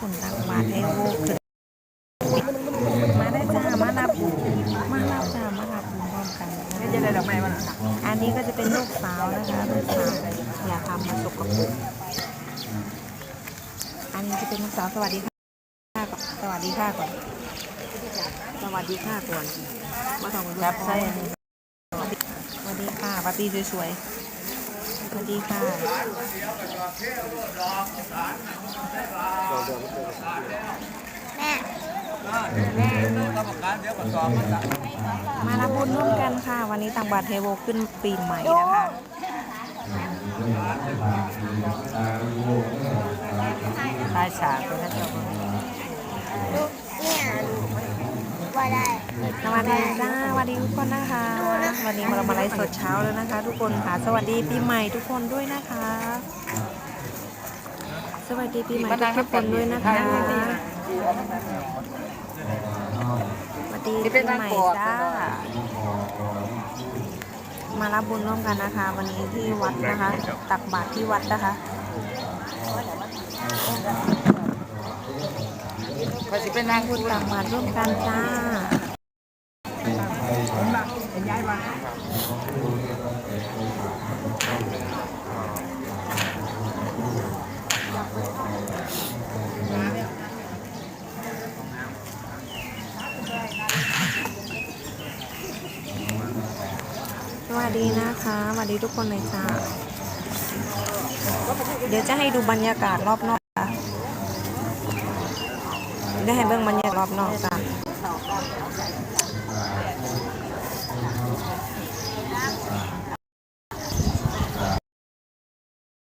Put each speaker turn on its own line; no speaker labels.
บุญตักบาให้ลูกถึง
มาได้จ้ามารับบุญมารับจ้า
มารับพร้อมกันไม่จะได้ดอกไ
ม้มาหรออันนี้ก็จะเป
็นลูกสาวนะคะลูกสาว
อย่าทำมาสกปรก
อันนี้จะเป็นลูกสาวสวัสดีค่ะสวัสดีค่ะก่อนสวัสดีค่ะก่อนมาทำรับใช่สวัสดีค่ะปาร์ตี้สวย สวัสดีค่ะ
มารับบุญร่วมกัน
ค่ะ วันนี้ต่างบาทเทโวขึ้นปีใหม่นะคะ
ใต้
ฉากเลยนะเ
จ้าเนี่ย ว่าได้สวัสดี
จ้าสวัสดีทุกคนนะคะ วันนี้เรามาไลฟ์สดเช้าแล้วนะคะ ทุกคนค่ะ สวัสดีปีใหม่ทุกคนด้วยนะคะ สวัสดีปีใหม่ทุกคนด้วยนะคะสวัสดีปีใหม่จ้ามารับบุญร่วมกันนะคะ วันนี้ที่วัดนะคะ ตักบาตรที่วัดนะคะ
พอสิเป็
นนางบุญตักบาตรร่วมกันจ้าสวัสดีนะคะสวัสดีทุกคนเลยจ้าเดี๋ยวจะให้ดูบรรยากาศรอบนอก
ได้ให้
เบิ่งบรรยากาศรอบนอกจ้ะ